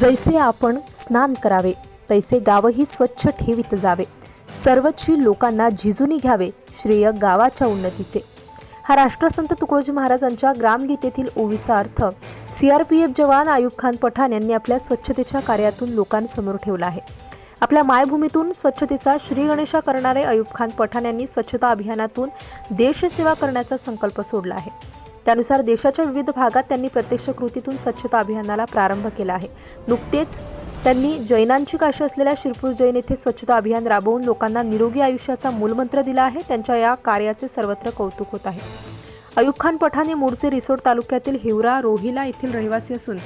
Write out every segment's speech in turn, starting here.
जैसे आपण स्नान करावे तैसे गावही स्वच्छ ठेवित जावे. सर्वची लोकांना झिजूनी घ्यावे श्रेय गावाच्या उन्नतीचे. हा राष्ट्रसंत तुकडोजी महाराजांच्या ग्रामगीतेतील ओवीचा अर्थ सीआरपीएफ जवान आयुब खान पठाण यांनी आपल्या स्वच्छतेच्या कार्यातून लोकांसमोर ठेवला आहे. आपल्या मायभूमीतून स्वच्छतेचा श्रीगणेशा करणारे अयुब खान पठाण यांनी स्वच्छता अभियानातून देशसेवा करण्याचा संकल्प सोडला आहे. त्यानुसार देशाच्या विविध भागात त्यांनी प्रत्यक्ष कृतीतून स्वच्छता अभियानाला प्रारंभ केला आहे. नुकतेच त्यांनी जैनांची काशी असलेल्या शिरपूर जैन येथे स्वच्छता अभियान राबवून लोकांना निरोगी आयुष्याचा मूलमंत्र दिला आहे. त्यांच्या या कार्याचे सर्वत्र कौतुक होत आहे. अयुब खान पठाण हे मूळचे रिसोड तालुक्यातील हिवरा रोहिला येथील रहिवासी असून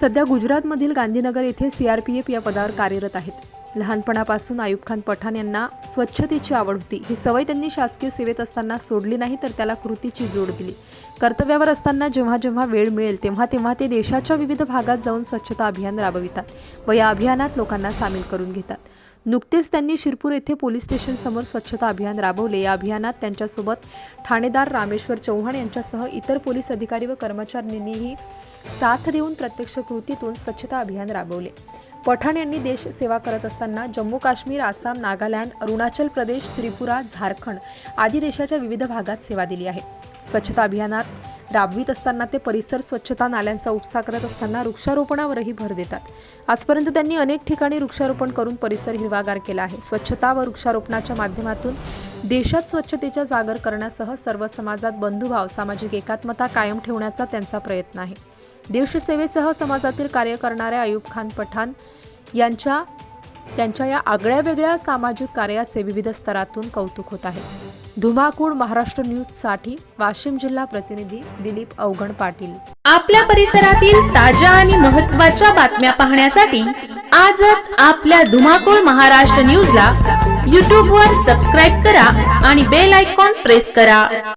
सध्या गुजरातमधील गांधीनगर येथे सीआरपीएफ या पदावर कार्यरत आहेत. लहानपणापासून आयुब खान पठाण यांना स्वच्छतेची आवड होती. ही सवय त्यांनी शासकीय सेवेत असताना सोडली नाही तर त्याला कृतीची जोड दिली. कर्तव्यावर असताना जेव्हा जेव्हा वेळ मिळेल तेव्हा तेव्हा ते देशाच्या विविध भागात जाऊन स्वच्छता अभियान राबवितात व या अभियानात लोकांना सामील करून घेतात. नुकतेच त्यांनी शिरपूर येथे पोलीस स्टेशन समोर स्वच्छता अभियान राबवले. या अभियानात त्यांच्यासोबत ठाणेदार रामेश्वर चव्हाण यांच्यासह इतर पोलीस अधिकारी व कर्मचाऱ्यांनीही साथ देऊन प्रत्यक्ष कृतीतून स्वच्छता अभियान राबवले. पठाण यांनी देश सेवा करत असताना जम्मू काश्मीर आसाम नागालँड अरुणाचल प्रदेश त्रिपुरा झारखंड आदी देशाच्या विविध भागात सेवा दिली आहे. स्वच्छता अभियानात राबवित असताना ते परिसर स्वच्छता नाल्यांचा उपसा करत असताना वृक्षारोपणावरही भर देतात. आजपर्यंत त्यांनी अनेक ठिकाणी वृक्षारोपण करून परिसर हिरवागार केला आहे. स्वच्छता व वृक्षारोपणाच्या माध्यमातून देशात स्वच्छतेच्या जागर करण्यासह सर्व समाजात बंधुभाव सामाजिक एकात्मता कायम ठेवण्याचा त्यांचा प्रयत्न आहे. देशसेवेसह समाजातील कार्य करणाऱ्या अयुब खान पठाण यांच्या त्यांच्या या आगळ्या वेगळ्या सामाजिक कार्याचे विविध स्तरातून कौतुक होत आहे. धुमाकूळ महाराष्ट्र न्यूजसाठी वाशिम जिल्हा प्रतिनिधी दिलीप अवघड पाटील. आपल्या परिसरातील ताज्या आणि महत्त्वाच्या बातम्या पाहण्यासाठी आजच आपल्या धुमाकूळ महाराष्ट्र न्यूजला यूट्यूबवर सबस्क्राईब करा आणि बेल आयकॉन प्रेस करा.